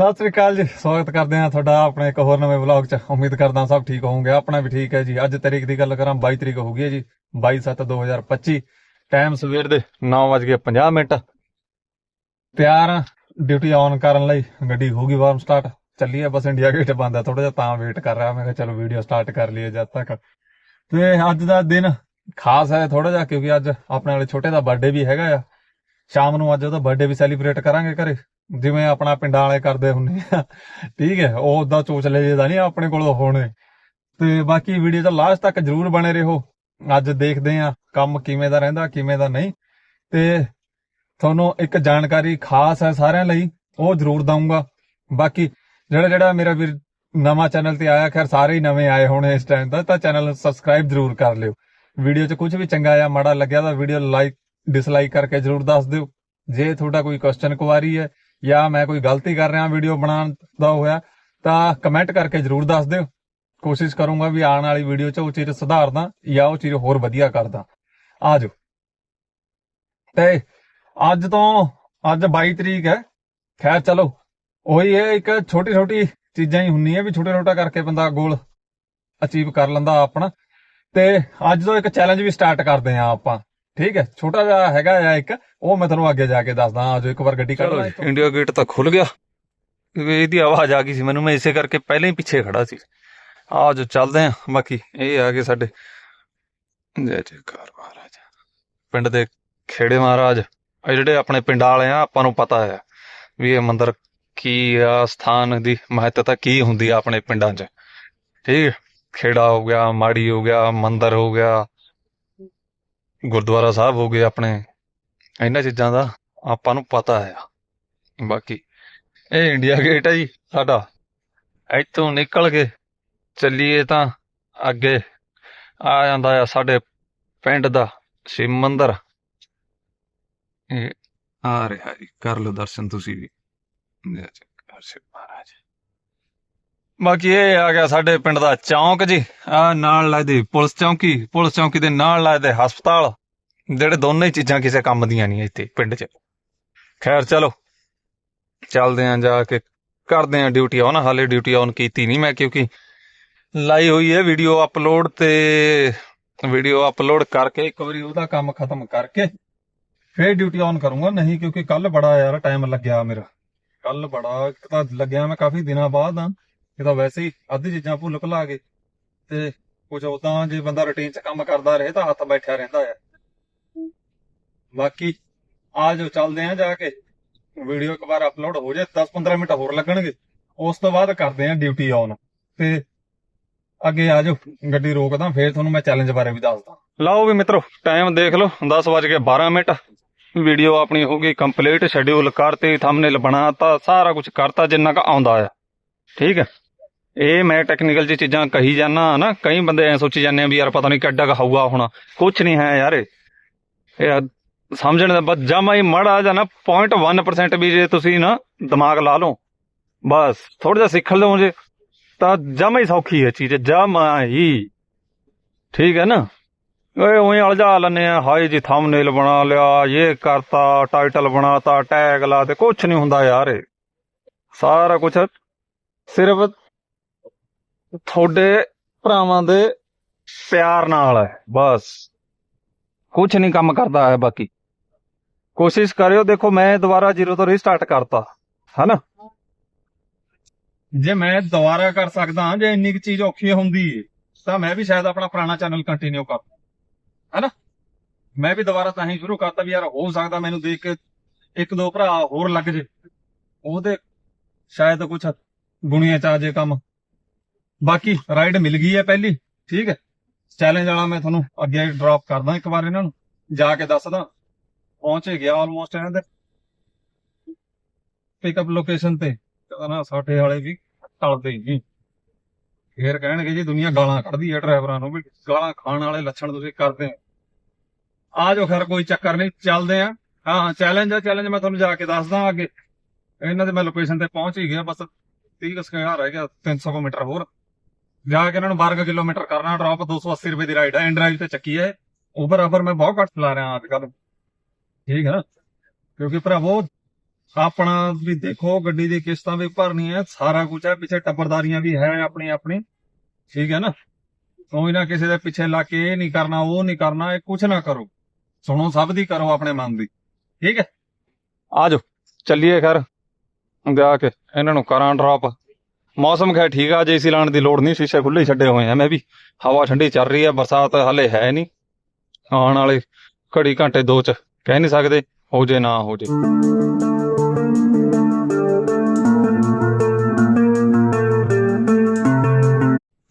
ਸਤਿ ਸ੍ਰੀ ਅਕਾਲ ਜੀ, ਸਵਾਗਤ ਕਰਦੇ ਹਾਂ ਤੁਹਾਡਾ ਆਪਣੇ ਇੱਕ ਹੋਰ ਨਵੇਂ ਵਲੌਗ 'ਚ। ਉਮੀਦ ਕਰਦਾ ਸਭ ਠੀਕ ਹੋਵੋਗੇ, ਆਪਣਾ ਵੀ ਠੀਕ ਹੈ ਜੀ। ਅੱਜ ਤਰੀਕ ਦੀ ਗੱਲ ਕਰਾਂ 22 ਤਰੀਕ ਹੋ ਗਈ ਹੈ ਜੀ 22/7/2025 ਟਾਈਮ ਸਵੇਰ ਦੇ 9:50 ਮਿੰਟ। ਤਿਆਰ ਡਿਊਟੀ ਔਨ ਕਰਨ ਲਈ ਗੱਡੀ ਹੋ ਗਈ ਵਾਰਮ ਸਟਾਰਟ ਚੱਲੀ ਹੈ ਬਸ, ਇੰਡੀਆ ਗੇਟ ਬੰਦ ਹੈ ਥੋੜਾ ਜਿਹਾ ਤਾਂ ਵੇਟ ਕਰ ਰਿਹਾ। ਮੈਂ ਕਿਹਾ ਚਲੋ ਵੀਡੀਓ ਸਟਾਰਟ ਕਰ ਲਈਏ ਜਦ ਤੱਕ। ਤੇ ਅੱਜ ਦਾ ਦਿਨ ਖਾਸ ਹੈ ਥੋੜਾ ਜਿਹਾ, ਕਿਉਂਕਿ ਅੱਜ ਆਪਣੇ ਵਾਲੇ ਛੋਟੇ ਦਾ ਬਰਥਡੇ ਵੀ ਹੈਗਾ ਆ। ਸ਼ਾਮ ਨੂੰ ਅੱਜ ਉਹਦਾ ਬਰਥਡੇ ਵੀ ਸੈਲੀਬ੍ਰੇਟ ਕਰਾਂਗੇ ਘਰੇ। ਜਿਵੇਂ ਆਪਣਾ ਪਿੰਡਾਂ ਵਾਲੇ ਕਰਦੇ ਹੁੰਦੇ ਆ। ਠੀਕ ਹੈ, ਉਹ ਉਦਾਂ ਚੋਚਲੇ ਜਿਹੇ ਨਹੀਂ ਆਪਣੇ ਕੋਲ ਹੋਣੇ। ਤੇ ਬਾਕੀ ਵੀਡੀਓ ਦਾ ਲਾਸਟ ਤੱਕ ਜਰੂਰ ਬਣੇ ਰਹੋ। ਅੱਜ ਦੇਖਦੇ ਆ ਕੰਮ ਕਿਵੇਂ ਦਾ ਰਹਿੰਦਾ, ਕਿਵੇਂ ਦਾ ਨਹੀਂ। ਤੇ ਤੁਹਾਨੂੰ ਇੱਕ ਜਾਣਕਾਰੀ ਖਾਸ ਹੈ ਸਾਰਿਆਂ ਲਈ, ਉਹ ਜਰੂਰ ਦਊਂਗਾ। ਬਾਕੀ ਜਿਹੜਾ ਜਿਹੜਾ ਮੇਰਾ ਵੀਰ ਨਵਾਂ ਚੈਨਲ ਤੇ ਆਇਆ, ਖੈਰ ਸਾਰੇ ਹੀ ਨਵੇਂ ਆਏ ਹੋਣੇ ਇਸ ਟਾਈਮ ਦਾ ਤਾਂ ਚੈਨਲ ਸਬਸਕ੍ਰਾਈਬ ਜਰੂਰ ਕਰ ਲਿਓ। ਵੀਡੀਓ 'ਚ ਕੁਝ ਵੀ ਚੰਗਾ ਆ ਮਾੜਾ ਲੱਗਿਆ ਤਾਂ ਵੀਡੀਓ ਲਾਈਕ ਡਿਸਲਾਈਕ ਕਰਕੇ ਜਰੂਰ ਦੱਸ ਦਿਓ। ਜੇ ਤੁਹਾਡਾ ਕੋਈ ਕੁਐਸਚਨ ਕੁਆਰੀ ਹੈ ਜਾਂ ਮੈਂ ਕੋਈ ਗਲਤੀ ਕਰ ਰਿਹਾ ਵੀਡੀਓ ਬਣਾਉਣ ਦਾ ਹੋਇਆ ਤਾਂ ਕਮੈਂਟ ਕਰਕੇ ਜਰੂਰ ਦੱਸ ਦਿਓ। ਕੋਸ਼ਿਸ਼ ਕਰੂੰਗਾ ਵੀ ਆਉਣ ਵਾਲੀ ਵੀਡੀਓ 'ਚ ਉਹ ਚੀਜ਼ ਸੁਧਾਰਦਾ ਜਾਂ ਉਹ ਚੀਜ਼ ਹੋਰ ਵਧੀਆ ਕਰਦਾ। ਆਜੋ ਤੇ ਅੱਜ ਤੋਂ, ਅੱਜ 22 ਤਰੀਕ ਹੈ। ਖੈਰ ਚਲੋ, ਉਹੀ ਇਹ ਇੱਕ ਛੋਟੀ ਛੋਟੀ ਚੀਜ਼ਾਂ ਹੀ ਹੁੰਦੀਆਂ ਵੀ ਛੋਟੇ ਛੋਟਾ ਕਰਕੇ ਬੰਦਾ ਗੋਲ ਅਚੀਵ ਕਰ ਲੈਂਦਾ ਆਪਣਾ। ਤੇ ਅੱਜ ਤੋਂ ਇੱਕ ਚੈਲੰਜ ਵੀ ਸਟਾਰਟ ਕਰਦੇ ਆ ਆਪਾਂ। ਠੀਕ ਹੈ ਛੋਟਾ ਜਿਹਾ ਹੈਗਾ ਆ ਇੱਕ ਉਹ ਮੈਂ ਤੁਹਾਨੂੰ ਅੱਗੇ ਜਾ ਕੇ ਦੱਸਦਾ ਆਜੋ ਇੱਕ ਵਾਰ ਗੱਡੀ ਕੱਢ ਲਾਂ ਇੰਡੀਆ ਗੇਟ ਤਾਂ ਖੁੱਲ ਗਿਆ। ਕਿਉਂਕਿ ਇਹਦੀ ਆਵਾਜ਼ ਆ ਗਈ ਸੀ ਮੈਨੂੰ ਮੈਂ ਇਸੇ ਕਰਕੇ ਪਹਿਲਾਂ ਹੀ ਪਿੱਛੇ ਖੜਾ ਸੀ। ਆ ਜੋ ਚੱਲਦੇ ਆ ਬਾਕੀ ਇਹ ਆ ਗਏ ਸਾਡੇ। ਜੈ ਜੈਕਾਰ ਮਹਾਰਾਜ। ਪਿੰਡ ਦੇ ਖੇੜੇ ਮਹਾਰਾਜ। ਇਹ ਜਿਹੜੇ ਆਪਣੇ ਪਿੰਡ ਵਾਲੇ ਆ ਆਪਾਂ ਨੂੰ ਪਤਾ ਹੈ ਵੀ ਇਹ ਮੰਦਿਰ ਕੀ ਆ ਸਥਾਨ ਦੀ ਮਹੱਤਤਾ ਕੀ ਹੁੰਦੀ ਆ ਆਪਣੇ ਪਿੰਡਾਂ 'ਚ। ਠੀਕ ਖੇੜਾ ਹੋ ਗਿਆ ਮਾੜੀ ਹੋ ਗਿਆ ਮੰਦਿਰ ਹੋ ਗਿਆ। ਗੁਰਦੁਆਰਾ ਸਾਹਿਬ ਹੋ ਗਏ ਆਪਣੇ, ਇਹਨਾਂ ਚੀਜ਼ਾਂ ਦਾ ਆਪਾਂ ਨੂੰ ਪਤਾ ਹੈ। ਬਾਕੀ ਇਹ ਇੰਡੀਆ ਗੇਟ ਹੈ ਜੀ ਸਾਡਾ। ਇੱਥੋਂ ਨਿਕਲ ਕੇ ਚੱਲੀਏ ਤਾਂ ਅੱਗੇ ਆ ਜਾਂਦਾ ਆ ਸਾਡੇ ਪਿੰਡ ਦਾ ਸ਼ਿਵ ਮੰਦਿਰ। ਇਹ ਆ ਰਿਹਾ ਜੀ, ਕਰ ਲਓ ਦਰਸ਼ਨ ਤੁਸੀਂ ਵੀ। ਜੈ ਜੈਕਾਰ ਸ਼ਿਵ ਬਾਕੀ ਇਹ ਆ ਗਿਆ ਸਾਡੇ ਪਿੰਡ ਦਾ ਚੌਂਕ ਜੀ। ਆ ਨਾਲ ਲੱਗਦੀ ਪੁਲਿਸ ਚੌਂਕੀ ਪੁਲਿਸ ਚੌਂਕੀ ਦੇ ਨਾਲ ਲੱਗਦੇ ਹਸਪਤਾਲ। ਜਿਹੜੇ ਦੋਨੇ ਹੀ ਚੀਜ਼ਾਂ ਕਿਸੇ ਕੰਮ ਦੀਆਂ ਨਹੀਂ ਇੱਥੇ ਪਿੰਡ 'ਚ। ਖੈਰ ਚਲੋ, ਚੱਲਦੇ ਆਂ ਜਾ ਕੇ, ਕਰਦੇ ਆਂ ਡਿਊਟੀ ਆਨ ਹਾਲੇ ਡਿਊਟੀ ਆਨ ਕੀਤੀ ਨਹੀਂ ਮੈਂ ਕਿਉਂਕਿ ਲਾਈ ਹੋਈ ਹੈ ਵੀਡੀਓ ਅਪਲੋਡ ਤੇ ਵੀਡੀਓ ਅਪਲੋਡ ਕਰਕੇ ਇੱਕ ਵਾਰੀ ਉਹਦਾ ਕੰਮ ਖਤਮ ਕਰਕੇ ਫੇਰ ਡਿਊਟੀ ਆਨ ਕਰੂੰਗਾ। ਨਹੀਂ ਕਿਉਂਕਿ ਕੱਲ ਬੜਾ ਯਾਰ ਟਾਈਮ ਲੱਗਿਆ ਮੇਰਾ। ਕੱਲ ਬੜਾ ਤਾਂ ਲੱਗਿਆ ਮੈਂ ਕਾਫੀ ਦਿਨਾਂ ਬਾਅਦ ਆ। ਇਹ ਤਾਂ ਵੈਸੇ ਹੀ ਅੱਧੀ ਚੀਜ਼ਾਂ ਭੁੱਲ ਭੁਲਾ ਗਏ ਤੇ ਕੁਝ ਉਦਾਂ ਜੇ ਬੰਦਾ ਰੁਟੀਨ 'ਚ ਕੰਮ ਕਰਦਾ ਰਹੇ ਤਾਂ ਹੱਥ ਬੈਠਿਆ ਰਹਿੰਦਾ ਆ। ਬਾਕੀ ਆ ਜੋ ਚੱਲਦੇ ਆ ਜਾ ਕੇ ਵੀਡੀਓ ਇੱਕ ਵਾਰ ਅਪਲੋਡ ਹੋ ਜਾਏ 10-15 ਮਿੰਟ ਹੋਰ ਲੱਗਣਗੇ, ਉਸ ਤੋਂ ਬਾਅਦ ਕਰਦੇ ਆ ਡਿਊਟੀ ਆਨ ਤੇ ਅੱਗੇ ਆ ਜਾਓ, ਗੱਡੀ ਰੋਕਦਾ, ਫੇਰ ਤੁਹਾਨੂੰ ਮੈਂ ਚੈਲੰਜ ਬਾਰੇ ਵੀ ਦੱਸਦਾ। ਲਓ ਵੀ ਮਿੱਤਰੋ ਟਾਈਮ ਦੇਖ ਲਓ 10 ਵਜ ਕੇ 12 ਮਿੰਟ। ਵੀਡੀਓ ਆਪਣੀ ਹੋ ਗਈ ਕੰਪਲੀਟ ਸ਼ੈਡਿਊਲ ਕਰਤੇ ਥੰਬਨੇਲ ਬਣਾਤਾ, ਸਾਰਾ ਕੁਝ ਕਰਤਾ, ਜਿੰਨਾ ਕ ਆਉਂਦਾ ਆ। ਠੀਕ ਹੈ। ਇਹ ਮੈਂ ਟੈਕਨੀਕਲ ਜੀ ਚੀਜ਼ਾਂ ਕਹੀ ਜਾਣਾ ਨਾ, ਕਈ ਬੰਦੇ ਐ ਸੋਚੀ ਜਾਂਦੇ ਆ ਵੀ ਯਾਰ ਪਤਾ ਨਹੀਂ ਕਿੱਡਾ ਕ ਹੋਊਗਾ ਹੁਣ ਕੁਝ ਨਹੀਂ ਹੈ ਯਾਰ ਇਹ। ਸਮਝਣ ਦਾ ਬਸ ਜਮਾ ਹੀ ਮੜਾ ਜਾਂ 0.1% ਵੀ ਜੇ ਤੁਸੀਂ ਨਾ ਦਿਮਾਗ ਲਾ ਲਓ, ਬਸ ਥੋੜਾ ਜਿਹਾ ਸਿੱਖ ਲਓ ਜੇ, ਤਾਂ ਜਮਾ ਹੀ ਸੌਖੀ ਹੈ ਚੀਜ਼, ਜਮਾ ਹੀ। ਠੀਕ ਹੈ ਨਾ? ਓਏ ਉਹੀ ਅਲਝਾ ਲੈਨੇ ਆ, ਹਾਏ ਜੀ ਥੰਬਨੇਲ ਬਣਾ ਲਿਆ, ਇਹ ਕਰਤਾ ਟਾਈਟਲ ਬਣਾਤਾ ਟੈਗ ਲਾ ਤੇ ਕੁਝ ਨਹੀਂ ਹੁੰਦਾ ਯਾਰ ਸਾਰਾ ਕੁਝ ਸਿਰਫ ਤੁਹਾਡੇ ਭਰਾਵਾਂ ਦੇ ਪਿਆਰ ਨਾਲ ਹੈ, ਬਸ। ਕੁਝ ਨਹੀਂ ਕੰਮ ਕਰਦਾ ਹੈ ਬਾਕੀ। ਕੋਸ਼ਿਸ਼ ਕਰਿਓ, ਦੇਖੋ ਮੈਂ ਦੁਬਾਰਾ ਜ਼ੀਰੋ ਤੋਂ ਰੀਸਟਾਰਟ ਕਰਤਾ ਹਨਾ ਜੇ ਮੈਂ ਦੁਬਾਰਾ ਕਰ ਸਕਦਾ ਹਾਂ, ਜੇ ਇੰਨੀ ਕੁ ਚੀਜ਼ ਔਖੀ ਹੁੰਦੀ ਏ ਤਾਂ ਮੈਂ ਵੀ ਸ਼ਾਇਦ ਆਪਣਾ ਪੁਰਾਣਾ ਚੈਨਲ ਕੰਟੀਨਿਊ ਕਰ ਹਨਾ ਮੈਂ ਵੀ ਦੁਬਾਰਾ ਤਾਂ ਹੀ ਸ਼ੁਰੂ ਕਰਤਾ ਵੀ ਯਾਰ ਹੋ ਸਕਦਾ ਮੈਨੂੰ ਦੇਖ ਕੇ ਇੱਕ ਦੋ ਭਰਾ ਹੋਰ ਲੱਗ ਜੇ, ਉਹਦੇ ਸ਼ਾਇਦ ਕੁਝ ਗੁਣੀਆਂ ਚ ਆ ਜੇ ਕੰਮ। ਬਾਕੀ ਰਾਈਡ ਮਿਲ ਗਈ ਹੈ ਪਹਿਲੀ, ਠੀਕ ਹੈ। ਚੈਲੰਜ ਵਾਲਾ ਮੈਂ ਤੁਹਾਨੂੰ ਅੱਗੇ ਡ੍ਰੌਪ ਕਰਦਾ ਇੱਕ ਵਾਰ ਇਹਨਾਂ ਨੂੰ, ਜਾ ਕੇ ਦੱਸਦਾ ਪਹੁੰਚ ਹੀ ਗਿਆ ਆਲਮੋਸਟ ਇਹਨਾਂ ਦੇ। ਪਿਕਅਪ ਲੋਕੇਸ਼ਨ ਤੇ, ਕਹਿੰਦਾ ਸਾਡੇ ਵਾਲੇ ਵੀ ਟਲਦੇ ਨਹੀਂ ਫੇਰ ਕਹਿਣਗੇ ਜੀ, ਦੁਨੀਆ ਗਾਲਾਂ ਕੱਢਦੀ ਹੈ ਡਰਾਈਵਰਾਂ ਨੂੰ ਵੀ, ਗਾਲਾਂ ਖਾਣ ਵਾਲੇ ਲੱਛਣ ਤੁਸੀਂ ਕਰਦੇ ਹੋ। ਆ ਜਾਓ ਖੈਰ, ਕੋਈ ਚੱਕਰ ਨਹੀਂ, ਚੱਲਦੇ ਆ। ਹਾਂ ਹਾਂ ਚੈਲੰਜ ਆ ਚੈਲੰਜ ਮੈਂ ਤੁਹਾਨੂੰ ਜਾ ਕੇ ਦੱਸਦਾ ਅੱਗੇ। ਇਹਨਾਂ ਦੇ ਮੈਂ ਲੋਕੇਸ਼ਨ ਤੇ ਪਹੁੰਚ ਹੀ ਗਿਆ, ਬਸ 30 ਕੁ ਰਹਿ ਗਿਆ 300 ਕੁ ਮੀਟਰ ਹੋਰ। ਜਾ ਕੇ ਇਹਨਾਂ ਨੂੰ 12 ਕਿਲੋਮੀਟਰ ਕਰਨਾ ਡ੍ਰੌਪ 280 ਰੁਪਏ ਦੀ ਰਾਈਡ ਹੈ ਐਂਡਰਾਈਵ ਤੇ ਚੱਕੀ ਹੈ ਉਬਰ ਅਬਰ ਮੈਂ ਬਹੁਤ ਘੱਟ ਚਲਾ ਰਿਹਾ ਅੱਜ ਕੱਲ ਠੀਕ ਹੈ ਨਾ? ਕਿਉਂਕਿ ਭਰਾਵੋ, ਆਪਣਾ ਵੀ ਦੇਖੋ, ਗੱਡੀ ਦੀ ਕਿਸ਼ਤਾਂ ਵੀ ਭਰਨੀ ਹੈ ਸਾਰਾ ਕੁਝ ਹੈ ਪਿੱਛੇ ਟੱਬਰਦਾਰੀਆਂ ਵੀ ਹੈ ਆਪਣੀ ਆਪਣੀ। ਠੀਕ ਹੈ ਨਾ? ਕੋਈ ਨਾ ਕਿਸੇ ਦੇ ਪਿੱਛੇ ਲਾ ਕੇ ਇਹ ਨਹੀਂ ਕਰਨਾ, ਉਹ ਨਹੀਂ ਕਰਨਾ, ਇਹ ਕੁਝ ਨਾ ਕਰੋ। ਸੁਣੋ, ਸਭ ਦੀ ਕਰੋ ਆਪਣੇ ਮਨ ਦੀ। ਠੀਕ ਹੈ? ਆਜੋ ਚੱਲੀਏ ਖੈਰ। ਜਾ ਕੇ ਇਹਨਾਂ ਨੂੰ ਕਰਾਂ ਡ੍ਰੌਪ ਮੌਸਮ ਖੈਰ ਠੀਕ ਆ ਜੇ ਏਸੀ ਲਾਉਣ ਦੀ ਲੋੜ ਨਹੀਂ, ਸ਼ੀਸ਼ੇ ਖੁੱਲੇ ਛੱਡੇ ਹੋਏ ਆ, ਮੈਂ ਵੀ। ਹਵਾ ਠੰਡੀ ਚੱਲ ਰਹੀ ਆ, ਬਰਸਾਤ ਹਲੇ ਹੈ ਨਹੀਂ। ਆਉਣ ਵਾਲੇ ਘੜੀ ਘੰਟੇ ਦੋ ਚ ਕਹਿ ਨਹੀਂ ਸਕਦੇ, ਹੋ ਜੇ ਨਾ ਹੋ ਜੇ।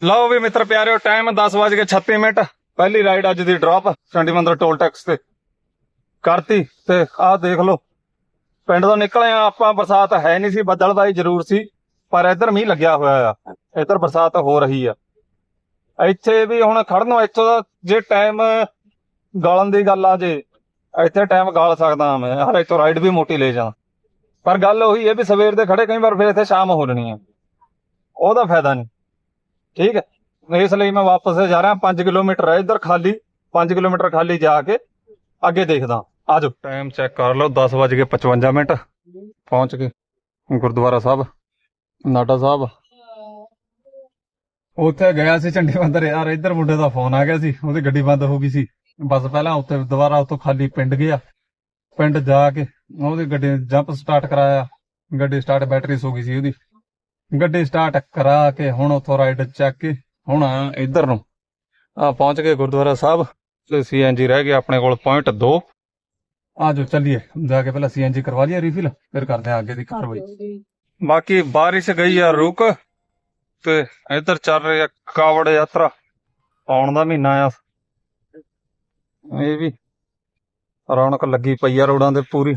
ਲਓ ਵੀ ਮਿੱਤਰ ਪਿਆਰਿਓ, ਟਾਈਮ 10:36 ਮਿੰਟ। ਪਹਿਲੀ ਰਾਈਡ ਅੱਜ ਦੀ ਡ੍ਰੌਪ ਚੰਡੀ ਮੰਦਰ ਟੋਲ ਟੈਕਸ ਤੇ ਕਰਤੀ ਤੇ ਆਹ ਦੇਖ ਲਓ। ਪਿੰਡ ਤੋਂ ਨਿਕਲੇ ਆ, ਆਪਾਂ ਬਰਸਾਤ ਹੈ ਨਹੀਂ ਸੀ ਬੱਦਲਬਾਈ ਜ਼ਰੂਰ ਸੀ। ਪਰ ਇੱਧਰ ਮੀਂਹ ਲੱਗਿਆ ਹੋਇਆ ਆ। ਇੱਧਰ ਬਰਸਾਤ ਹੋ ਰਹੀ ਆ। ਇੱਥੇ ਵੀ ਹੁਣ ਖੜਨੋਂ ਇੱਥੋਂ ਦਾ ਜੇ ਟਾਈਮ ਗਾਲਣ ਦੀ ਗੱਲ ਆ ਜੇ, ਇੱਥੇ ਟਾਈਮ ਗਾਲ ਸਕਦਾ ਮੈਂ। ਹਰ ਇੱਥੋਂ ਰਾਈਡ ਵੀ ਮੋਟੀ ਲੈ ਜਾ ਪਰ ਗੱਲ ਉਹੀ ਹੈ ਵੀ ਸਵੇਰ ਦੇ ਖੜੇ ਕਈ ਵਾਰ ਫਿਰ ਇੱਥੇ ਸ਼ਾਮ ਹੋ ਜਣੀ ਆ। ਉਹਦਾ ਫਾਇਦਾ ਨਹੀਂ। ਠੀਕ ਹੈ ਇਸ ਲਈ ਮੈਂ ਵਾਪਸ ਜਾ ਰਿਹਾ 5 ਕਿਲੋਮੀਟਰ ਹੈ ਇੱਧਰ ਖਾਲੀ 5 ਕਿਲੋਮੀਟਰ ਖਾਲੀ ਜਾ ਕੇ ਅੱਗੇ ਦੇਖਦਾ। ਆਜੋ। ਟਾਈਮ ਚੈੱਕ ਕਰ ਲਓ 10:55 ਮਿੰਟ। ਪਹੁੰਚ ਗਏ ਗੁਰਦੁਆਰਾ ਸਾਹਿਬ। ਨਾਡਾ ਸਾਹਿਬ। ਉੱਥੇ ਗਿਆ ਸੀ ਚੰਡੀ ਮੰਦਰ ਯਾਰ, ਇੱਧਰ ਮੁੰਡੇ ਦਾ ਫੋਨ ਆ ਗਿਆ ਸੀ, ਉਹਦੀ ਗੱਡੀ ਬੰਦ ਹੋ ਗਈ ਸੀ। ਬਸ ਪਹਿਲਾਂ ਉੱਥੇ ਦੁਬਾਰਾ ਉੱਥੋਂ ਖਾਲੀ ਪਿੰਡ ਗਿਆ। ਪਿੰਡ ਜਾ ਕੇ ਉਹਦੀ ਗੱਡੀ ਜੰਪ ਸਟਾਰਟ ਕਰਾਇਆ। ਗੱਡੀ ਸਟਾਰਟ ਬੈਟਰੀ ਸੋ ਗਈ ਸੀ ਉਹਦੀ। ਗੱਡੀ ਸਟਾਰਟ ਕਰਾ ਕੇ ਹੁਣ ਉੱਥੋਂ ਰਾਈਡ ਚੱਕ ਕੇ ਹੁਣ ਆਇਆ ਇੱਧਰ ਨੂੰ। ਆ ਪਹੁੰਚ ਗਏ ਗੁਰਦੁਆਰਾ ਸਾਹਿਬ, ਤੇ ਸੀਐਨਜੀ ਰਹਿ ਗਿਆ ਆਪਣੇ ਕੋਲ ਪੁਆਇੰਟ 2 ਆਜੋ ਚੱਲੀਏ, ਜਾ ਕੇ ਪਹਿਲਾਂ ਸੀਐਨਜੀ ਕਰਵਾ ਲਈਏ ਰੀਫਿਲ ਫਿਰ ਕਰਦੇ ਆ ਅੱਗੇ ਦੀ ਕਾਰਵਾਈ। ਬਾਕੀ ਬਾਰਿਸ਼ ਗਈ ਆ ਰੁਕ ਤੇ ਇੱਧਰ ਚੱਲ ਰਹੀ ਆ ਕਾਵੜ ਯਾਤਰਾ। ਆਉਣ ਦਾ ਮਹੀਨਾ ਆ। ਇਹ ਵੀ ਰੌਣਕ ਲੱਗੀ ਪਈ ਆ ਰੋਡਾਂ ਤੇ ਪੂਰੀ।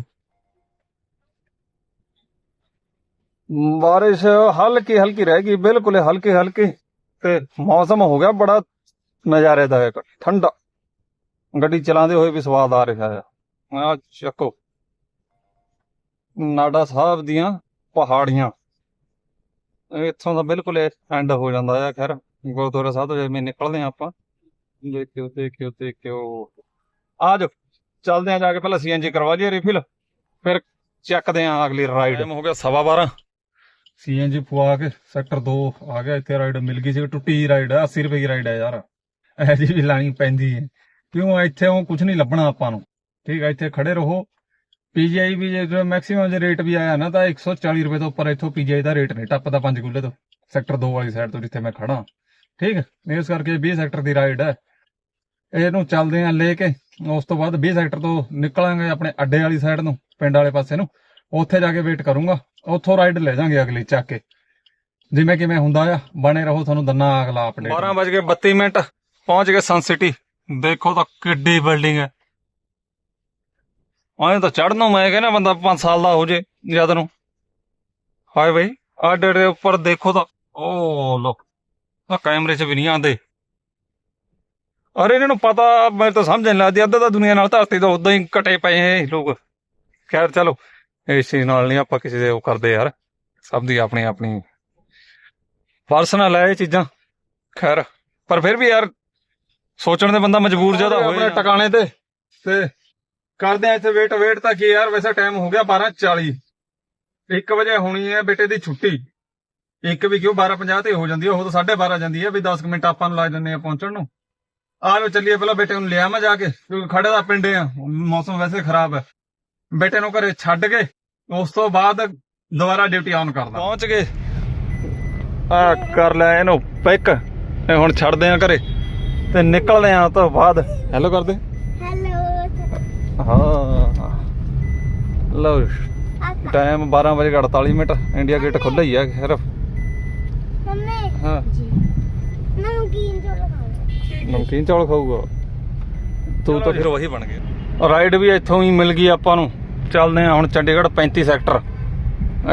ਬਾਰਿਸ਼ ਹਲਕੀ ਹਲਕੀ ਰਹਿ ਗਈ, ਬਿਲਕੁਲ ਹਲਕੀ ਹਲਕੀ ਤੇ ਮੌਸਮ ਹੋ ਗਿਆ ਬੜਾ ਨਜ਼ਾਰੇਦਾਇਕ, ਠੰਡਾ। ਗੱਡੀ ਚਲਾਉਂਦੇ ਹੋਏ ਵੀ ਸਵਾਦ ਆ ਰਿਹਾ ਆ। ਚੱਕੋ। ਨਾਡਾ ਸਾਹਿਬ ਦੀਆਂ ਪਹਾੜੀਆਂ। ਇੱਥੋਂ ਦਾ ਬਿਲਕੁਲ ਐਂਡ ਹੋ ਜਾਂਦਾ ਆ ਖੈਰ। ਗੁਰਦੁਆਰਾ ਸਾਹਿਬ ਤੋਂ ਜਿਵੇਂ ਨਿਕਲਦੇ ਆ ਆਪਾਂ। ਦੇਖਿਓ ਦੇਖਿਓ ਦੇਖਿਓ। ਆ ਜਾਓ ਚੱਲਦੇ ਆ ਜਾ ਕੇ ਪਹਿਲਾਂ ਸੀਐਨਜੀ ਕਰਵਾ ਲਈਏ ਰਿਫਿਲ ਫਿਰ ਚੱਕਦੇ ਆ ਅਗਲੀ ਰਾਈਡ ਟਾਈਮ ਹੋ ਗਿਆ ਸਵਾ 12 ਸੀਐਨਜੀ ਪਵਾ ਕੇ ਸੈਕਟਰ 2 ਆ ਗਿਆ ਇੱਥੇ ਰਾਈਡ ਮਿਲ ਗਈ ਸੀ ਟੁੱਟੀ ਰਾਈਡ 80 ਰੁਪਏ ਦੀ ਰਾਈਡ ਹੈ ਯਾਰ। ਜੀ ਵੀ ਲਾਣੀ ਪੈਂਦੀ ਹੈ। ਕਿਉਂ ਇੱਥੇ ਉਹ ਕੁਝ ਨਹੀਂ ਲੱਭਣਾ ਆਪਾਂ ਨੂੰ। ਠੀਕ ਹੈ ਇੱਥੇ ਖੜੇ ਰਹੋ ਪੀਜੀਆਈ ਵੀ ਜੇ ਮੈਕਸਿਮਮ ਜੇ ਰੇਟ ਵੀ ਆਇਆ ਨਾ ਤਾਂ 140 ਰੁਪਏ ਤੋਂ ਉੱਪਰ ਇੱਥੋਂ ਪੀਜੀਆਈ ਦਾ ਰੇਟ ਨਹੀਂ ਟੱਪਦਾ ਪੰਜ ਗੁੱਲੇ ਤੋਂ। ਸੈਕਟਰ 2 ਵਾਲੀ ਸਾਈਡ ਤੋਂ ਜਿੱਥੇ ਮੈਂ ਖੜਾ ਠੀਕ ਇਸ ਕਰਕੇ 20 ਸੈਕਟਰ ਦੀ ਰਾਈਡ ਹੈ। ਇਹਨੂੰ ਚੱਲਦੇ ਆ ਲੈ ਕੇ, ਉਸ ਤੋਂ ਬਾਅਦ 20 ਸੈਕਟਰ ਤੋਂ ਨਿਕਲਾਂਗੇ ਆਪਣੇ ਅੱਡੇ ਵਾਲੀ ਸਾਈਡ ਨੂੰ, ਪਿੰਡ ਵਾਲੇ ਪਾਸੇ ਨੂੰ। ਉੱਥੇ ਜਾ ਕੇ ਵੇਟ ਕਰੂੰਗਾ। ਉੱਥੋਂ ਰਾਈਡ ਲੈ ਜਾਾਂਗੇ ਅਗਲੀ ਚੱਕ ਕੇ। ਜਿਵੇਂ ਕਿਵੇਂ ਹੁੰਦਾ ਆ, ਬਣੇ ਰਹੋ ਤੁਹਾਨੂੰ ਦੰਨਾ ਅਗਲਾ ਅਪਡੇਟ 12 ਵਜ ਕੇ 32 ਮਿੰਟ, ਪਹੁੰਚ ਗਏ ਸਨ ਸਿਟੀ ਦੇਖੋ ਤਾਂ ਕਿੱਡੀ ਬਿਲਡਿੰਗ ਹੈ। ਆਏ ਤਾਂ ਚੜਨ ਨੂੰ ਮੈਂ ਕਹਿੰਦਾ ਬੰਦਾ 5 ਸਾਲ ਦਾ ਹੋ ਜੇ ਜਦ ਨੂੰ। ਹਾਏ ਬਈ ਆਡੇ ਦੇ ਉੱਪਰ ਦੇਖੋ ਤਾਂ ਓ ਲੋ ਆ ਕੈਮਰੇ 'ਚ ਵੀ ਨਹੀਂ ਆਉਂਦੇ। ਅਰੇ ਇਹਨਾਂ ਨੂੰ ਪਤਾ ਮੈਂ ਤਾਂ ਸਮਝ ਨਹੀਂ ਲੱਗਦੀ ਅੱਧਾ ਤਾਂ ਦੁਨੀਆ ਨਾਲ ਧਰਤੀ ਤੋਂ ਉਦਾਂ ਹੀ ਕਟੇ ਪਏ ਐ ਲੋਕ। ਖੈਰ ਚਲੋ ਇਸ ਚੀਜ਼ ਨਾਲ ਨਹੀਂ ਆਪਾਂ ਕਿਸੇ ਦੇ ਉਹ ਕਰਦੇ ਯਾਰ ਸਭ ਦੀ ਆਪਣੀ ਆਪਣੀ ਪਰਸਨਲ ਹੈ ਇਹ ਚੀਜ਼ਾਂ। ਖੈਰ ਪਰ ਫਿਰ ਵੀ ਯਾਰ ਸੋਚਣ ਦੇ ਬੰਦਾ ਮਜਬੂਰ ਜ਼ਿਆਦਾ ਹੋਏ ਆਪਣੇ ਟਿਕਾਣੇ ਤੇ ਤੇ ਕਰਦੇ ਆ ਇੱਥੇ ਵੇਟ ਵੇਟ ਤਾਂ ਕੀ ਯਾਰ ਵੈਸੇ ਟਾਈਮ ਹੋ ਗਿਆ 12:40 1 ਵਜੇ ਹੋਣੀ ਹੈ ਬੇਟੇ ਦੀ ਛੁੱਟੀ। ਇੱਕ ਵੀ ਕਿਉਂ 12:50 ਤੇ ਹੋ ਜਾਂਦੀ ਹੈ ਉਹ ਤਾਂ 12:30 ਜਾਂਦੀ ਹੈ ਵੀ 10 ਕੁ ਮਿੰਟ ਆਪਾਂ ਨੂੰ ਲੱਗ ਜਾਂਦੇ ਆ ਪਹੁੰਚਣ ਨੂੰ। ਆ ਲੋ ਚੱਲੀਏ ਪਹਿਲਾਂ ਬੇਟੇ ਨੂੰ ਲਿਆ ਮੈਂ ਜਾ ਕੇ ਕਿਉਂਕਿ ਖੜੇ ਦਾ ਪਿੰਡ ਆ ਮੌਸਮ ਵੈਸੇ ਖਰਾਬ ਹੈ। ਬੇਟੇ ਨੂੰ ਘਰੇ ਛੱਡ ਕੇ ਉਸ ਤੋਂ ਬਾਅਦ ਦੁਬਾਰਾ ਡਿਊਟੀ ਆਨ ਕਰਦਾ। ਪਹੁੰਚ ਗਏ। ਆ ਕਰ ਲੈ ਇਹਨੂੰ ਪਿਕ। ਇਹ ਹੁਣ ਛੱਡਦੇ ਆ ਘਰੇ। ਤੇ ਨਿਕਲਦੇ ਆ ਤੋਂ ਬਾਅਦ। ਹੈਲੋ ਕਰਦੇ। ਹਾਂ। ਲਓ ਟਾਈਮ 12 ਵਜੇ 48 ਮਿੰਟ ਇੰਡੀਆ ਗੇਟ ਖੁੱਲ੍ਹਾ ਹੀ ਆ ਸਿਰਫ ਮੰਮੀ। ਹਾਂ। ਨਮਕੀਨ ਜੋ। ਲਗਾਉਣਾ ਨਮਕੀਨ ਚੌਲ ਖਾਊਗਾ। ਤੂੰ ਤਾਂ ਫਿਰ ਉਹੀ ਬਣ ਗਿਆ ਰਾਈਡ ਵੀ ਇੱਥੋਂ ਹੀ ਮਿਲ ਗਈ ਆਪਾਂ ਨੂੰ। ਚੱਲਦੇ ਆ ਹੁਣ ਚੰਡੀਗੜ੍ਹ 35 ਸੈਕਟਰ।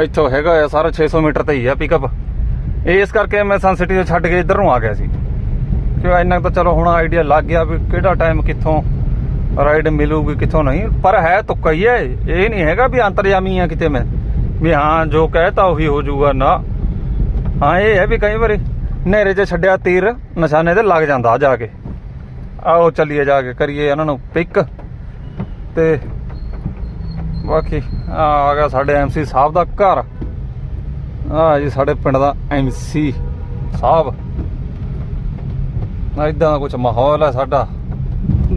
ਇੱਥੋਂ ਹੈਗਾ ਆ ਸਾਰਾ 600 ਮੀਟਰ ਤੇ ਹੀ ਆ ਪਿਕਅਪ ਇਸ ਕਰਕੇ ਮੈਂ ਸਨ ਸਿਟੀ ਤੋਂ ਛੱਡ ਕੇ ਇੱਧਰ ਨੂੰ ਆ ਗਿਆ ਸੀ। ਕਿਉਂ ਇੰਨਾ ਕੁ ਤਾਂ ਚਲੋ ਹੁਣ ਆਈਡੀਆ ਲੱਗ ਗਿਆ ਵੀ ਕਿਹੜਾ ਟਾਈਮ ਕਿੱਥੋਂ ਰਾਈਡ ਮਿਲੂਗੀ ਕਿਥੋਂ ਨਹੀਂ? ਪਰ ਹੈ ਤੁੱਕਾ ਹੀ ਹੈ ਇਹ ਨਹੀਂ ਹੈਗਾ ਵੀ ਅੰਤਰਜਾਮੀ ਆ ਕਿਤੇ ਮੈਂ। ਵੀ ਹਾਂ, ਜੋ ਕਹਿਤਾ ਉਹੀ ਹੋ ਜਾਊਗਾ, ਨਾ। ਹਾਂ, ਇਹ ਹੈ ਵੀ ਕਈ ਵਾਰੀ ਹਨੇਰੇ 'ਚ ਛੱਡਿਆ ਤੀਰ, ਨਿਸ਼ਾਨੇ ਤੇ ਲੱਗ ਜਾਂਦਾ ਜਾ ਕੇ। ਆਓ ਚੱਲੀਏ ਜਾ ਕੇ, ਕਰੀਏ ਇਹਨਾਂ ਨੂੰ ਪਿਕ ਤੇ ਬਾਕੀ, ਆ ਆ ਗਿਆ ਸਾਡੇ ਐਮਸੀ ਸਾਹਿਬ ਦਾ ਘਰ। ਆ ਜੀ, ਸਾਡੇ ਪਿੰਡ ਦਾ ਐਮਸੀ ਸਾਹਿਬ। ਇਦਾਂ ਦਾ ਕੁਝ ਮਾਹੌਲ ਹੈ ਸਾਡਾ।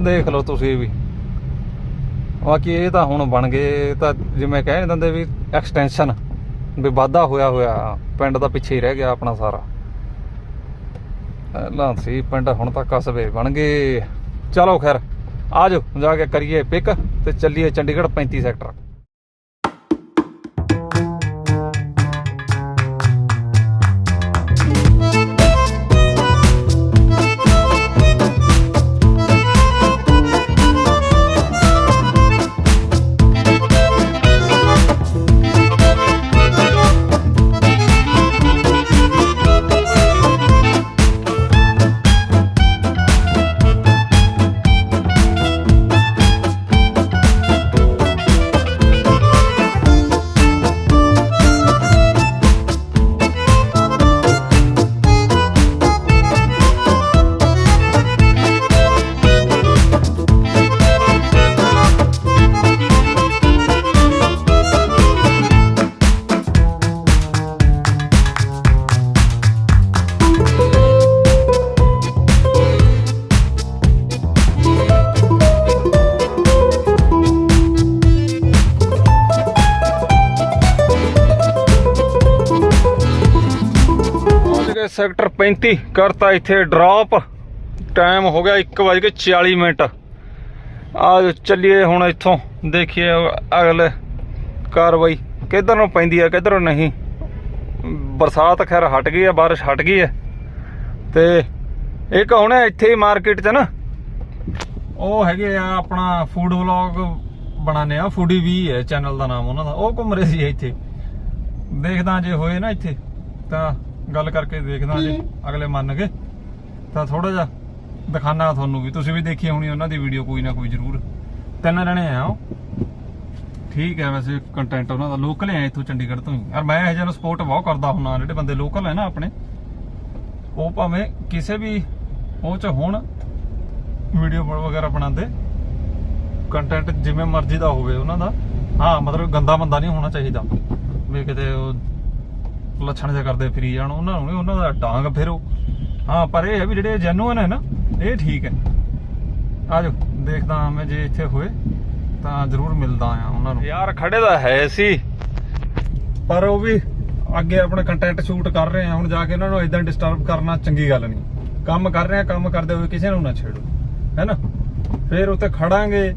ਦੇਖ ਲਓ ਤੁਸੀਂ ਵੀ। ਬਾਕੀ ਇਹ ਤਾਂ ਹੁਣ ਬਣ ਗਏ ਤਾਂ ਜਿਵੇਂ ਕਹਿ ਨਹੀਂ ਦਿੰਦੇ ਵੀ ਐਕਸਟੈਂਸ਼ਨ ਵੀ ਵਾਧਾ ਹੋਇਆ ਹੋਇਆ, ਪਿੰਡ ਦਾ ਪਿੱਛੇ ਹੀ ਰਹਿ ਗਿਆ ਆਪਣਾ ਸਾਰਾ। ਪਹਿਲਾਂ ਸੀ, ਪਿੰਡ ਹੁਣ ਤਾਂ ਕਸਬੇ ਬਣ ਗਏ। ਚਲੋ ਖੈਰ ਆਜੋ ਜਾ ਕੇ ਕਰੀਏ ਪਿਕ ਤੇ ਚੱਲੀਏ ਚੰਡੀਗੜ੍ਹ 35 ਸੈਕਟਰ ਸੈਕਟਰ 35 ਕਰਤਾ ਇੱਥੇ ਡ੍ਰੌਪ ਟਾਈਮ ਹੋ ਗਿਆ 1:40 ਮਿੰਟ। ਆ ਚੱਲੀਏ ਹੁਣ ਇੱਥੋਂ, ਦੇਖੀਏ ਅਗਲੇ ਕਾਰਵਾਈ ਕਿੱਧਰ ਨੂੰ ਪੈਂਦੀ ਹੈ ਕਿੱਧਰ ਨੂੰ ਨਹੀਂ। ਬਰਸਾਤ ਖੈਰ ਹਟ ਗਈ ਹੈ ਬਾਰਿਸ਼ ਹਟ ਗਈ ਹੈ ਤੇ ਇੱਕ ਹੁਣ ਇੱਥੇ ਹੀ ਮਾਰਕੀਟ 'ਚ ਨਾ, ਉਹ ਹੈਗੇ ਆ ਆਪਣਾ ਫੂਡ ਵਲੌਗ ਬਣਾਉਂਦੇ ਆ ਫੂਡੀ ਵੀ ਹੈ ਚੈਨਲ ਦਾ ਨਾਮ ਉਹਨਾਂ ਦਾ, ਉਹ ਘੁੰਮ ਰਹੇ ਸੀ ਇੱਥੇ। ਦੇਖਦਾ ਜੇ ਹੋਏ ਨਾ ਇੱਥੇ, ਤਾਂ ਗੱਲ ਕਰਕੇ ਦੇਖਦਾ ਜੇ ਅਗਲੇ ਮੰਨ ਗਏ। ਤਾਂ ਥੋੜਾ ਜਿਹਾ ਦਿਖਾਣਾ ਤੁਹਾਨੂੰ ਵੀ। ਤੁਸੀਂ ਵੀ ਦੇਖੀ ਹੋਣੀ ਉਹਨਾਂ ਦੀ ਵੀਡੀਓ ਕੋਈ ਨਾ ਕੋਈ ਜ਼ਰੂਰ। ਤਿੰਨ ਜਣੇ ਆ ਉਹ। ਠੀਕ ਹੈ ਵੈਸੇ ਕੰਟੈਂਟ ਉਹਨਾਂ ਦਾ ਲੋਕਲ ਹੈ ਇੱਥੋਂ ਚੰਡੀਗੜ੍ਹ ਤੋਂ ਹੀ। ਯਾਰ ਮੈਂ ਇਹ ਜਿਹਾ ਨੂੰ ਸਪੋਰਟ ਬਹੁਤ ਕਰਦਾ ਹੁੰਨਾ ਜਿਹੜੇ ਬੰਦੇ ਲੋਕਲ ਹੈ ਨਾ ਆਪਣੇ। ਉਹ ਭਾਵੇਂ ਕਿਸੇ ਵੀ ਉਹ ਚ ਹੋਣ ਵੀਡੀਓ ਵਗੈਰਾ ਬਣਾਉਂਦੇ। ਕੰਟੈਂਟ ਜਿਵੇਂ ਮਰਜ਼ੀ ਦਾ ਹੋਵੇ ਉਹਨਾਂ ਦਾ। ਹਾਂ ਮਤਲਬ ਗੰਦਾ ਬੰਦਾ ਨਹੀਂ ਹੋਣਾ ਚਾਹੀਦਾ। ਵੀ ਕਿਤੇ ਉਹ ਲੱਛਣ ਜਿਹਾ ਕਰਦੇ ਫਰੀ ਜਾਣ ਉਹਨਾਂ ਨੂੰ ਉਹਨਾਂ ਦਾ ਡਾਂਗ ਫੇਰੋ। ਹਾਂ ਪਰ ਇਹ ਹੈ ਵੀ ਜਿਹੜੇ ਜੈਨੂਅਨ ਹੈ ਨਾ ਇਹ ਠੀਕ ਹੈ। ਆਜੋ ਦੇਖਦਾ ਮੈਂ ਜੇ ਇੱਥੇ ਹੋਏ ਤਾਂ ਜ਼ਰੂਰ ਮਿਲਦਾ ਆ ਉਹਨਾਂ ਨੂੰ। ਯਾਰ ਖੜੇ ਦਾ ਹੈ ਸੀ। ਪਰ ਉਹ ਵੀ ਅੱਗੇ ਆਪਣਾ ਕੰਟੈਂਟ ਸ਼ੂਟ ਕਰ ਰਹੇ ਆ ਹੁਣ ਜਾ ਕੇ ਉਹਨਾਂ ਨੂੰ ਇਦਾਂ ਡਿਸਟਰਬ ਕਰਨਾ ਚੰਗੀ ਗੱਲ ਨਹੀਂ। ਕੰਮ ਕਰ ਰਹੇ ਆ ਕੰਮ ਕਰਦੇ ਹੋਏ ਕਿਸੇ ਨੂੰ ਨਾ ਛੇੜੋ ਹੈਨਾ ਫਿਰ ਉੱਤੇ ਖੜਾਂਗੇ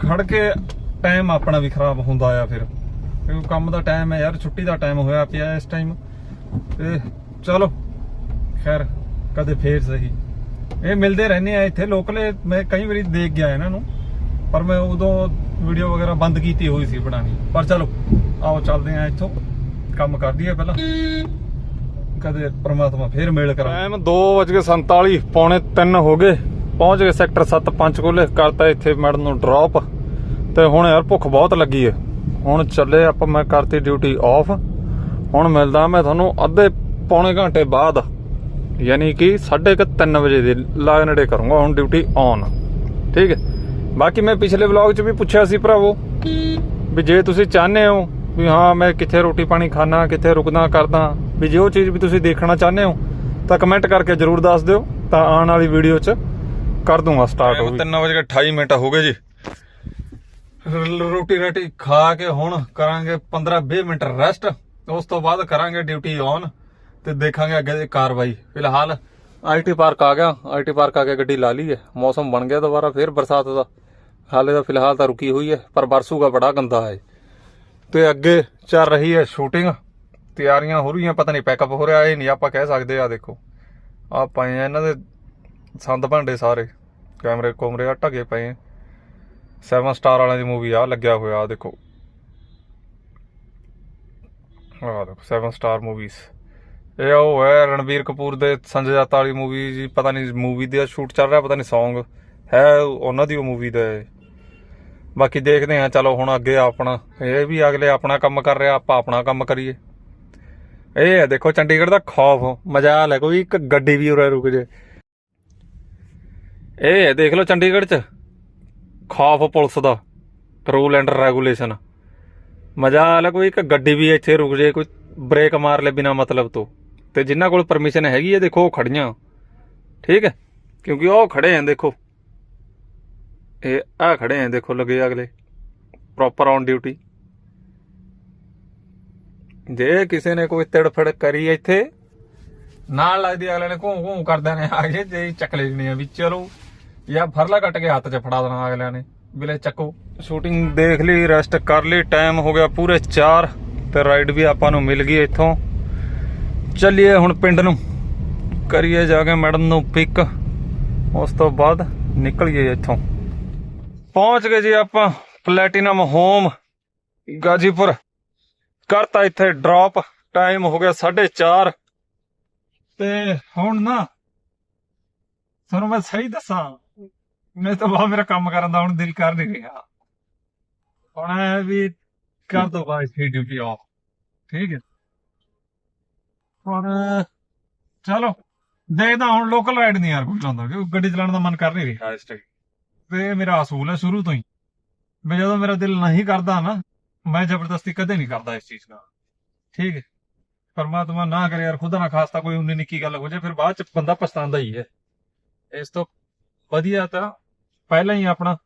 ਖੜ ਕੇ ਟਾਈਮ ਆਪਣਾ ਵੀ ਖਰਾਬ ਹੁੰਦਾ ਆ ਫਿਰ। ਕਿਉਂਕਿ ਕੰਮ ਦਾ ਟਾਈਮ ਹੈ ਯਾਰ, ਛੁੱਟੀ ਦਾ ਟਾਈਮ ਹੋਇਆ ਪਿਆ ਇਸ ਟਾਈਮ ਤੇ ਚਲੋ, ਖੈਰ, ਕਦੇ ਫੇਰ ਸਹੀ। ਇਹ ਮਿਲਦੇ ਰਹਿੰਦੇ ਆ ਇੱਥੇ ਲੋਕਲੇ ਮੈਂ ਕਈ ਵਾਰੀ ਦੇਖ ਗਿਆ ਇਹਨਾਂ ਨੂੰ, ਪਰ ਮੈਂ ਉਦੋਂ ਵੀਡੀਓ ਵਗੈਰਾ ਬੰਦ ਕੀਤੀ ਹੋਈ ਸੀ ਬਣਾਣੀ ਪਰ ਚਲੋ, ਆਓ ਚੱਲਦੇ ਆ ਇੱਥੋਂ। ਕੰਮ ਕਰਦੀ ਆ ਪਹਿਲਾਂ। ਕਦੇ ਪ੍ਰਮਾਤਮਾ ਫੇਰ ਮੇਲ ਕਰਾਂ। ਟਾਈਮ 2:47 ਪੌਣੇ 3 ਹੋ ਗਏ। ਪਹੁੰਚ ਗਏ ਸੈਕਟਰ 7 ਪੰਚਕੂਲੇ ਕਰਤਾ ਇੱਥੇ ਮੈਡਮ ਨੂੰ ਡ੍ਰੌਪ ਤੇ ਹੁਣ ਯਾਰ ਭੁੱਖ ਬਹੁਤ ਲੱਗੀ ਹੈ। ਹੁਣ ਚੱਲੇ ਆਪਾਂ ਮੈਂ ਕਰਤੀ ਡਿਊਟੀ ਆਫ ਹੁਣ ਮਿਲਦਾ ਮੈਂ ਤੁਹਾਨੂੰ ਅੱਧੇ ਪੌਣੇ ਘੰਟੇ ਬਾਅਦ। ਯਾਨੀ ਕਿ 3:30 ਵਜੇ ਦੇ ਲਾਗ ਨੇੜੇ ਕਰੂੰਗਾ ਹੁਣ ਡਿਊਟੀ ਔਨ ਠੀਕ ਹੈ? ਬਾਕੀ ਮੈਂ ਪਿਛਲੇ ਵਲੌਗ 'ਚ ਵੀ ਪੁੱਛਿਆ ਸੀ ਭਰਾਵੋ ਵੀ ਜੇ ਤੁਸੀਂ ਚਾਹੁੰਦੇ ਹੋ ਵੀ ਹਾਂ ਮੈਂ ਕਿੱਥੇ ਰੋਟੀ ਪਾਣੀ ਖਾਣਾ ਕਿੱਥੇ ਰੁਕਦਾ ਕਰਦਾ ਵੀ ਜੇ ਉਹ ਚੀਜ਼ ਵੀ ਤੁਸੀਂ ਦੇਖਣਾ ਚਾਹੁੰਦੇ ਹੋ ਤਾਂ ਕਮੈਂਟ ਕਰਕੇ ਜਰੂਰ ਦੱਸ ਦਿਓ ਤਾਂ ਆਉਣ ਵਾਲੀ ਵੀਡੀਓ 'ਚ ਕਰ ਦੂੰਗਾ ਸਟਾਰਟ ਉਹ 3:28 ਮਿੰਟ ਹੋ ਗਏ ਜੀ। ਰੋਟੀ ਰਾਟੀ ਖਾ ਕੇ ਹੁਣ ਕਰਾਂਗੇ 15-20 ਮਿੰਟ ਰੈਸਟ ਉਸ ਤੋਂ ਬਾਅਦ ਕਰਾਂਗੇ ਡਿਊਟੀ ਔਨ ਤੇ ਦੇਖਾਂਗੇ ਅੱਗੇ ਦੀ ਕਾਰਵਾਈ। ਫਿਲਹਾਲ ਆਈਟੀ ਪਾਰਕ ਆ ਗਿਆ ਆਈਟੀ ਪਾਰਕ ਆ ਕੇ ਗੱਡੀ ਲਾ ਲਈ ਹੈ, ਮੌਸਮ ਬਣ ਗਿਆ ਦੁਬਾਰਾ ਫੇਰ ਬਰਸਾਤ ਦਾ। ਹਾਲੇ ਤਾਂ ਫਿਲਹਾਲ ਤਾਂ ਰੁਕੀ ਹੋਈ ਹੈ, ਪਰ ਬਰਸੂਗਾ ਬੜਾ ਗੰਦਾ ਹੈ। ਤੇ ਅੱਗੇ ਚੱਲ ਰਹੀ ਹੈ ਸ਼ੂਟਿੰਗ ਤਿਆਰੀਆਂ ਹੋ ਰਹੀਆਂ, ਪਤਾ ਨਹੀਂ ਪੈਕਅਪ ਹੋ ਰਿਹਾ ਇਹ ਨਹੀਂ, ਆਪਾਂ ਕਹਿ ਸਕਦੇ ਆ ਦੇਖੋ। ਆ ਪਏ ਆ, ਇਹਨਾਂ ਦੇ ਸੰਦ ਭਾਂਡੇ ਸਾਰੇ, ਕੈਮਰੇ ਕੋਮਰੇ ਆ ਢਗੇ ਪਏ ਆ। 7 ਸਟਾਰ ਵਾਲਿਆਂ ਦੀ ਮੂਵੀ ਆ, ਲੱਗਿਆ ਹੋਇਆ ਆ ਦੇਖੋ। ਆ ਦੇਖੋ 7 ਸਟਾਰ ਮੂਵੀਜ਼ ਇਹ ਉਹ ਹੈ ਰਣਵੀਰ ਕਪੂਰ ਦੇ ਸੰਜੇ ਦੱਤ ਵਾਲੀ ਮੂਵੀ ਜੀ, ਪਤਾ ਨਹੀਂ ਮੂਵੀ ਦਾ ਸ਼ੂਟ ਚੱਲ ਰਿਹਾ, ਪਤਾ ਨਹੀਂ Song ਹੈ ਉਹਨਾਂ ਦੀ ਉਹ ਮੂਵੀ ਦਾ ਬਾਕੀ ਦੇਖਦੇ ਆ ਚਲੋ ਹੁਣ ਅੱਗੇ ਆਪਣਾ, ਇਹ ਵੀ ਅਗਲੇ ਆਪਣਾ ਕੰਮ ਕਰ ਰਿਹਾ, ਆਪਾਂ ਆਪਣਾ ਕੰਮ ਕਰੀਏ। ਇਹ ਹੈ, ਦੇਖੋ ਚੰਡੀਗੜ੍ਹ ਦਾ ਖੌਫ ਮਜਾਲ ਹੈ ਕੋਈ ਇੱਕ ਗੱਡੀ ਵੀ ਉਰੇ ਰੁਕ ਜੇ। ਇਹ ਹੈ, ਦੇਖ ਲਓ ਚੰਡੀਗੜ੍ਹ 'ਚ। ਖੌਫ ਪੁਲਿਸ ਦਾ ਰੂਲ ਐਂਡ ਰੈਗੂਲੇਸ਼ਨ ਮਜਾਲ ਕੋਈ ਇੱਕ ਗੱਡੀ ਵੀ ਇੱਥੇ ਰੁਕ ਜੇ, ਕੋਈ ਬ੍ਰੇਕ ਮਾਰ ਲੈ ਬਿਨਾ ਮਤਲਬ ਤੋਂ। ਤੇ ਜਿਨ੍ਹਾਂ ਕੋਲ ਪਰਮਿਸ਼ਨ ਹੈਗੀ ਹੈ ਦੇਖੋ ਉਹ ਖੜੀਆਂ। ਠੀਕ ਹੈ? ਕਿਉਂਕਿ ਉਹ ਖੜੇ ਆਂ, ਦੇਖੋ। ਇਹ ਆ ਖੜੇ ਆਂ, ਦੇਖੋ ਲੱਗੇ ਅਗਲੇ। ਪ੍ਰੋਪਰ ਔਨ ਡਿਊਟੀ ਜੇ ਕਿਸੇ ਨੇ ਕੋਈ ਤੜਫੜ ਕਰੀ ਇੱਥੇ, ਨਾਲ ਲੱਗਦੀ ਅਗਲੇ ਨੇ ਘੂੰ ਘੂੰ ਕਰਦੇ ਨੇ, ਆ ਕੇ ਜੇ ਚੱਕ ਲੈ ਆ, ਵੀ ਚਲੋ। ਜਾਂ ਫਰਲਾ ਕੱਟ ਕੇ ਹੱਥ 'ਚ ਫੜਾ ਦੇਣਾ ਅਗਲਿਆਂ ਨੇ ਬਿਲੇ ਚੱਕੋ। ਸ਼ੂਟਿੰਗ ਦੇਖ ਲਈ ਰੈਸਟ ਕਰ ਲਈ ਟਾਈਮ ਹੋ ਗਿਆ ਪੂਰੇ 4 ਤੇ ਰਾਈਡ ਵੀ ਆਪਾਂ ਨੂੰ ਮਿਲ ਗਈ ਇੱਥੋਂ। ਚੱਲੀਏ ਹੁਣ ਪਿੰਡ ਨੂੰ, ਕਰੀਏ ਜਾ ਕੇ ਮੈਡਮ ਨੂੰ ਪਿਕ ਉਸ ਤੋਂ ਬਾਅਦ ਨਿਕਲੀਏ ਇੱਥੋਂ। ਪਹੁੰਚ ਗਏ ਜੀ ਆਪਾਂ ਪਲੈਟੀਨਮ ਹੋਮ ਗਾਜੀਪੁਰ। ਕਰਤਾ ਇੱਥੇ ਡ੍ਰੌਪ ਟਾਈਮ ਹੋ ਗਿਆ 4:30 ਤੇ ਹੁਣ ਨਾ, ਤੁਹਾਨੂੰ ਮੈਂ ਸਹੀ ਦੱਸਾਂ ਮੈਂ ਤਾਂ ਬਾਅਦ ਮੇਰਾ ਕੰਮ ਕਰਨ ਦਾ ਹੁਣ ਦਿਲ ਕਰ ਨਹੀਂ ਰਿਹਾ। ਹੁਣ ਇਹ ਵੀ ਕਰ ਦੋ ਬਾਈ ਫੀ ਡਿਊਟੀ ਆਫ ਠੀਕ ਹੈ। ਪਰ ਚਲੋ ਦੇਖਦਾ ਹੁਣ ਲੋਕਲ ਰਾਈਡ ਨਹੀਂ ਯਾਰ ਕੋਈ ਚਾਹੁੰਦਾ ਕਿ ਗੱਡੀ ਚਲਾਉਣ ਦਾ ਮਨ ਕਰ ਨਹੀਂ ਰਿਹਾ। ਇਸ ਟਾਈਮ ਤੇ ਮੇਰਾ ਅਸੂਲ ਹੈ ਸ਼ੁਰੂ ਤੋਂ ਹੀ। ਮੈਂ ਜਦੋਂ ਮੇਰਾ ਦਿਲ ਨਹੀਂ ਕਰਦਾ ਨਾ ਮੈਂ ਜ਼ਬਰਦਸਤੀ ਕਦੇ ਨਹੀਂ ਕਰਦਾ ਇਸ ਚੀਜ਼ ਨਾਲ। ਠੀਕ ਹੈ। ਪਰਮਾਤਮਾ ਨਾ ਕਰੇ ਯਾਰ ਖੁਦਾ ਨਾ ਖਾਸਤਾ ਕੋਈ ਉਨੀ ਨਿੱਕੀ ਗੱਲ ਹੋ ਜਾਏ ਫਿਰ ਬਾਅਦ ਚ ਬੰਦਾ ਪਛਤਾਉਂਦਾ ਹੀ ਹੈ। ਇਸ ਤੋਂ ਵਧੀਆ ਤਾਂ ਪਹਿਲਾਂ ਹੀ ਆਪਣਾ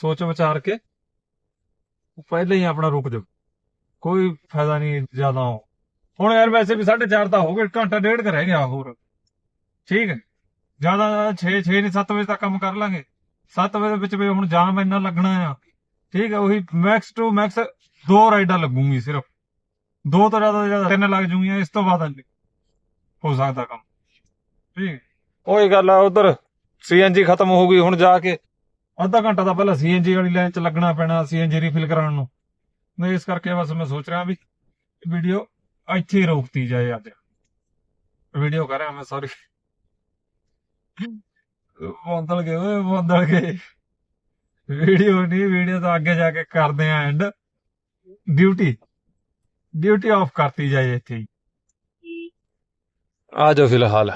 ਸੋਚ ਵਿਚਾਰ ਕੇ ਪਹਿਲਾਂ ਹੀ ਆਪਣਾ ਰੁਕ ਜਾਓ। ਕੋਈ ਫਾਇਦਾ ਨਹੀਂ ਜ਼ਿਆਦਾ ਹੁਣ ਯਾਰ ਵੈਸੇ ਵੀ 4:30 ਤਾਂ ਹੋ ਗਏ ਘੰਟਾ ਡੇਢ ਕਰ ਰਹਿ ਗਿਆ ਹੋਰ। ਠੀਕ ਹੈ। ਜ਼ਿਆਦਾ 6 6 ਨਹੀਂ 7 ਵਜੇ ਤੱਕ ਕੰਮ ਕਰ ਲਾਂਗੇ। 7 ਵਜੇ ਦੇ ਵਿੱਚ ਵੀ ਹੁਣ ਜਾਮ ਇੰਨਾ ਲੱਗਣਾ ਆ। ਠੀਕ ਹੈ, ਉਹੀ ਮੈਕਸ ਟੂ ਮੈਕਸ ਦੋ ਰਾਈਡਾਂ ਲੱਗੂਗੀ ਸਿਰਫ। ਦੋ ਤੋਂ ਜ਼ਿਆਦਾ ਤੋਂ ਜ਼ਿਆਦਾ ਤਿੰਨ ਲੱਗ ਜੂਗੀਆਂ ਇਸ ਤੋਂ ਬਾਅਦ ਹੋ ਸਕਦਾ ਕੰਮ। ਠੀਕ ਉਹੀ ਗੱਲ ਆ, ਉਧਰ ਸੀਐਨਜੀ ਖਤਮ ਹੋ ਗਈ, ਹੁਣ ਜਾ ਕੇ ਅੱਧਾ ਘੰਟਾ ਤਾਂ ਪਹਿਲਾਂ ਸੀਐਨਜੀ ਵਾਲੀ ਲਾਈਨ 'ਚ ਲੱਗਣਾ ਪੈਣਾ ਸੀਐਨਜੀ ਰੀਫਿਲ ਕਰਾਉਣ ਨੂੰ। ਮੈਂ ਇਸ ਕਰਕੇ ਬਸ ਮੈਂ ਸੋਚ ਰਿਹਾ ਵੀ ਵੀਡੀਓ ਇੱਥੇ ਹੀ ਰੋਕਤੀ ਜਾਏ ਅੱਜ। ਵੀਡੀਓ ਕਰ ਰਿਹਾ ਮੈਂ ਸੌਰੀ ਬੰਦਲ ਗਏ, ਓਏ ਬੰਦਲ ਗਏ। ਵੀਡੀਓ ਨਹੀਂ ਵੀਡੀਓ ਤਾਂ ਅੱਗੇ ਜਾ ਕੇ ਕਰਦੇ ਆ ਐਂਡ ਡਿਊਟੀ ਡਿਊਟੀ ਆਫ ਕਰਤੀ ਜਾਏ ਇੱਥੇ ਹੀ। ਆ ਜਾਓ ਫਿਲਹਾਲ।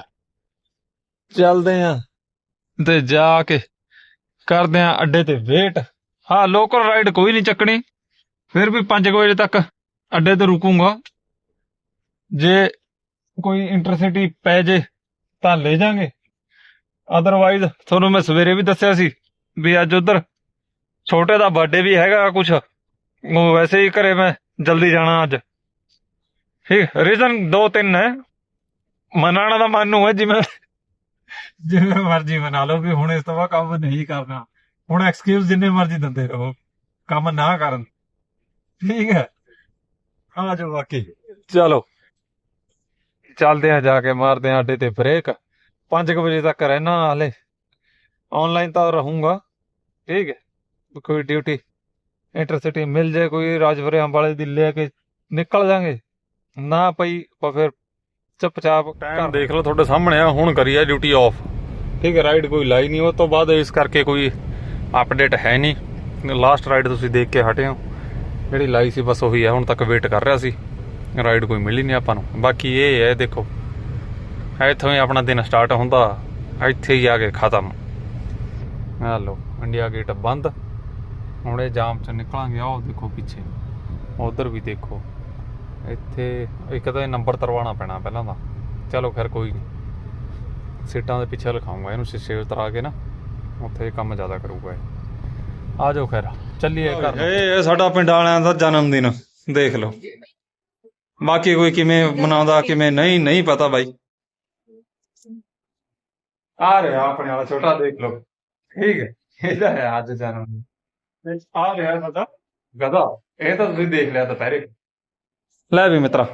ਚੱਲਦੇ ਆ। ਤੇ ਜਾ ਕੇ ਕਰਦੇ ਆ ਅੱਡੇ ਤੇ ਵੇਟ। ਹਾਂ ਲੋਕਲ ਰਾਈਡ ਕੋਈ ਨਹੀਂ ਚੱਕਣੀ। ਫਿਰ ਵੀ 5 ਵਜੇ ਤੱਕ ਅੱਡੇ ਤੇ ਰੁਕੂਗਾ। ਜੇ ਕੋਈ ਇੰਟਰਸਿਟੀ ਪੈ ਜੇ ਤਾਂ ਲੈ ਜਾਾਂਗੇ। ਅਦਰਵਾਈਜ਼ ਤੁਹਾਨੂੰ ਮੈਂ ਸਵੇਰੇ ਵੀ ਦੱਸਿਆ ਸੀ ਵੀ ਅੱਜ ਉਧਰ ਛੋਟੇ ਦਾ ਬਰਥਡੇ ਵੀ ਹੈਗਾ ਕੁਝ ਉਹ ਵੈਸੇ ਹੀ ਘਰੇ ਮੈਂ ਜਲਦੀ ਜਾਣਾ ਅੱਜ। ਠੀਕ ਰੀਜ਼ਨ ਦੋ ਤਿੰਨ ਹੈ। ਮਨਾਣਾ ਦਾ ਮਨ ਨੂੰ ਹੈ ਜਿਵੇਂ ਜਿਵੇਂ ਮਰਜ਼ੀ ਮਨਾ ਲਓ ਵੀ ਹੁਣ ਇਸ ਤੋਂ ਬਾਅਦ ਕੰਮ ਨਹੀਂ ਕਰਨਾ। ਹੁਣ ਐਕਸਕਿਊਜ਼ ਜਿੰਨੇ ਮਰਜ਼ੀ ਦਿੰਦੇ ਰਹੋ। ਕੰਮ ਨਾ ਕਰਨ। ਠੀਕ ਹੈ। ਆ ਜਾਓ ਬਾਕੀ। ਚਲੋ। ਚੱਲਦੇ ਆ ਜਾ ਕੇ, ਮਾਰਦੇ ਆ ਅੱਡੇ ਤੇ ਬ੍ਰੇਕ 5 ਵਜੇ ਤੱਕ ਰਹਿਣਾ ਹਾਲੇ। ਆਨਲਾਈਨ ਤਾਂ ਰਹੂੰਗਾ। ਠੀਕ ਹੈ। ਕੋਈ ਡਿਊਟੀ ਇੰਟਰਸਿਟੀ ਮਿਲ ਜਾਏ, ਕੋਈ ਰਾਜਵਰੇ ਅੰਬਾਲੇ ਦੀ ਲੈ ਕੇ ਨਿਕਲ ਜਾਾਂਗੇ। ਨਾ ਪਈ ਤਾਂ ਫਿਰ ਚੁੱਪਚਾਪ ਟਾਈਮ ਦੇਖ ਲਓ ਤੁਹਾਡੇ ਸਾਹਮਣੇ ਆ ਹੁਣ ਕਰੀ ਆ ਡਿਊਟੀ ਆਫ ਠੀਕ ਹੈ ਰਾਈਡ ਕੋਈ ਲਾਈ ਨਹੀਂ ਉਹ ਤੋਂ ਬਾਅਦ ਇਸ ਕਰਕੇ ਕੋਈ ਅਪਡੇਟ ਹੈ ਨਹੀਂ। ਲਾਸਟ ਰਾਈਡ ਤੁਸੀਂ ਦੇਖ ਕੇ ਹਟੇ ਹੋ। ਜਿਹੜੀ ਲਾਈ ਸੀ ਬਸ ਉਹੀ ਹੈ ਹੁਣ ਤੱਕ ਵੇਟ ਕਰ ਰਿਹਾ ਸੀ। ਰਾਈਡ ਕੋਈ ਮਿਲੀ ਨਹੀਂ ਆਪਾਂ ਨੂੰ। ਬਾਕੀ ਇਹ ਹੈ ਦੇਖੋ ਇੱਥੋਂ ਹੀ ਆਪਣਾ ਦਿਨ ਸਟਾਰਟ ਹੁੰਦਾ। ਇੱਥੇ ਹੀ ਆ ਕੇ ਖਤਮ। ਆ ਲਓ ਇੰਡੀਆ ਗੇਟ ਬੰਦ। ਹੁਣ ਇਹ ਜਾਮ ਚ ਨਿਕਲਾਂਗੇ ਆਹ ਦੇਖੋ ਪਿੱਛੇ। ਉਧਰ ਵੀ ਦੇਖੋ। ਇੱਥੇ ਇੱਕ ਤਾਂ ਇਹ ਨੰਬਰ ਤਰਵਾਉਣਾ ਪੈਣਾ ਪਹਿਲਾਂ ਤਾਂ। ਚਲੋ ਖੈਰ ਕੋਈ ਨਹੀਂ ਸੀਟਾਂ ਦੇ ਪਿੱਛੇ ਲਿਖਾਉਂਗਾ ਇਹਨੂੰ ਸ਼ੀਸ਼ੇ ਉਤਰਾ ਕੇ ਨਾ ਉੱਥੇ ਇਹ ਕੰਮ ਜ਼ਿਆਦਾ ਕਰੂਗਾ ਇਹ। ਆ ਜਾਓ ਖੈਰ ਚੱਲੀਏ ਘਰ। ਇਹ ਸਾਡਾ ਪਿੰਡ ਵਾਲਿਆਂ ਦਾ ਜਨਮ ਦਿਨ ਦੇਖ ਲਓ। ਬਾਕੀ ਕੋਈ ਕਿਵੇਂ ਮਨਾਉਂਦਾ ਕਿਵੇਂ ਨਹੀਂ ਨਹੀਂ ਪਤਾ ਬਾਈ। ਆ ਰਿਹਾ ਆਪਣੇ ਵਾਲਾ ਛੋਟਾ ਦੇਖ ਲਓ। ਠੀਕ ਹੈ ਇਹਦਾ ਹੈ ਅੱਜ ਜਨਮ ਦਿਨ ਆ ਰਿਹਾ ਸਾਡਾ ਗਦਾ ਇਹ ਤਾਂ ਤੁਸੀਂ ਦੇਖ ਲਿਆ ਦੁਪਹਿਰੇ। ਲੈ ਵੀ ਮਿੱਤਰਾ